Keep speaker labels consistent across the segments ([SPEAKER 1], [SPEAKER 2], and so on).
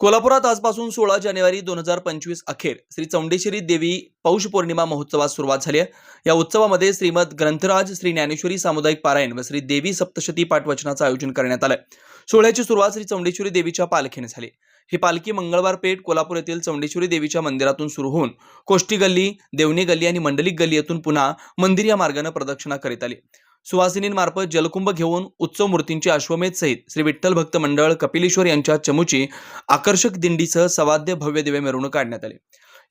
[SPEAKER 1] कोल्हापुरात आजपासून सोळा जानेवारी दोन हजार पंचवीस अखेर श्री चौंडेश्वरी देवी पौष पौर्णिमा महोत्सवास सुरुवात झाली आहे. या उत्सवामध्ये श्रीमद ग्रंथराज श्री ज्ञानेश्वरी सामुदायिक पारायण व श्री देवी सप्तशती पाठवचनाचं आयोजन करण्यात आलं सोहळ्याची सुरुवात श्री चौंडेश्वरी देवीच्या पालखीने झाली. ही पालखी मंगळवार पेठ कोल्हापूर येथील चौंडेश्वरी देवीच्या मंदिरातून सुरू होऊन कोष्टी गल्ली देवणी गल्ली आणि मंडलिक गल्ली येथून पुन्हा मंदिर या मार्गाने प्रदक्षिणा करीत आली. सुवासिनींमार्फत जलकुंभ घेऊन उत्सव मूर्तींची अश्वमेध सहित श्री विठ्ठल भक्त मंडळ कपिलेश्वर यांच्या चमूची आकर्षक दिंडीसह सवाद्य भव्य दिव्य मिरवणूक काढण्यात आली.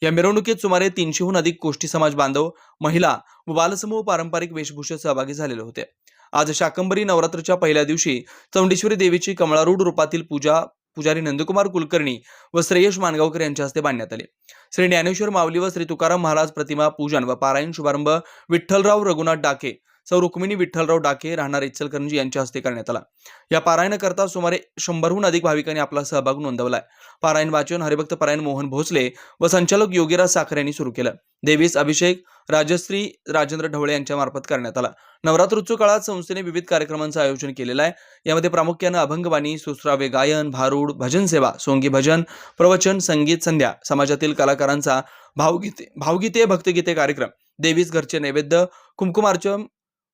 [SPEAKER 1] या मिरवणुकीत सुमारे तीनशेहून अधिक कोष्टी समाज बांधव महिला व बालसमूह पारंपरिक वेशभूषेत सहभागी झालेले होते. आज शाकंबरी नवरात्रच्या पहिल्या दिवशी चौंडेश्वरी देवीची कमळारूढ रूपातील पूजा पुजारी नंदकुमार कुलकर्णी व श्रेयश मानगावकर यांच्या हस्ते बांधण्यात आले. श्री ज्ञानेश्वर माऊली व श्री तुकाराम महाराज प्रतिमा पूजन व पारायण शुभारंभ विठ्ठलराव रघुनाथ डाके सौ रुक्मिणी विठ्ठलराव डाके राहणार इचलकरंजी यांच्या हस्ते करण्यात आला. या पारायणाकरता सुमारे शंभरहून अधिक भाविकांनी आपला सहभाग नोंदवलाय. पारायण वाचन हरिभक्त पारायण मोहन भोसले व संचालक योगीराज साखर यांनी सुरू केलं. देवीस अभिषेक राजश्री राजेंद्र ढवळे यांच्या मार्फत करण्यात आला. नवरात्रोत्सव काळात संस्थेने विविध कार्यक्रमांचं आयोजन केलेलं आहे. यामध्ये प्रामुख्यानं अभंगवाणी सुस्रावे गायन भारूड भजन सेवा सोंगी भजन प्रवचन संगीत संध्या समाजातील कलाकारांचा भावगीते भावगीते भक्तगीते कार्यक्रम देवीस घरचे नैवेद्य कुंकुमार्चन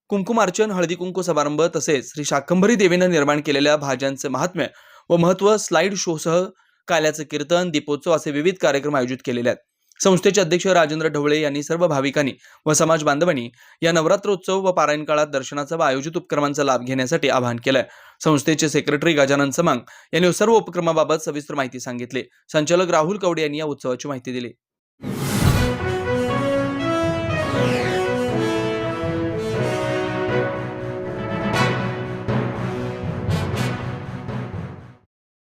[SPEAKER 1] कुंकुमार्चन हळदी कुंकू समारंभ तसेच श्री शाकंभरी देवीनं निर्माण केलेल्या भाज्यांचे महात्म्य व महत्त्व स्लाइड शोसह काल्याचं कीर्तन दीपोत्सव असे विविध कार्यक्रम आयोजित केलेले आहेत. संस्थेचे अध्यक्ष राजेंद्र ढवळे यांनी सर्व भाविकांनी व समाज बांधवांनी या नवरात्रोत्सव व पारायण काळात दर्शनाचा व आयोजित उपक्रमांचा लाभ घेण्यासाठी आवाहन केलंय. संस्थेचे सेक्रेटरी गजानन समांग यांनी सर्व उपक्रमाबाबत सविस्तर माहिती सांगितली. संचालक राहुल कवडे यांनी या उत्सवाची माहिती दिली.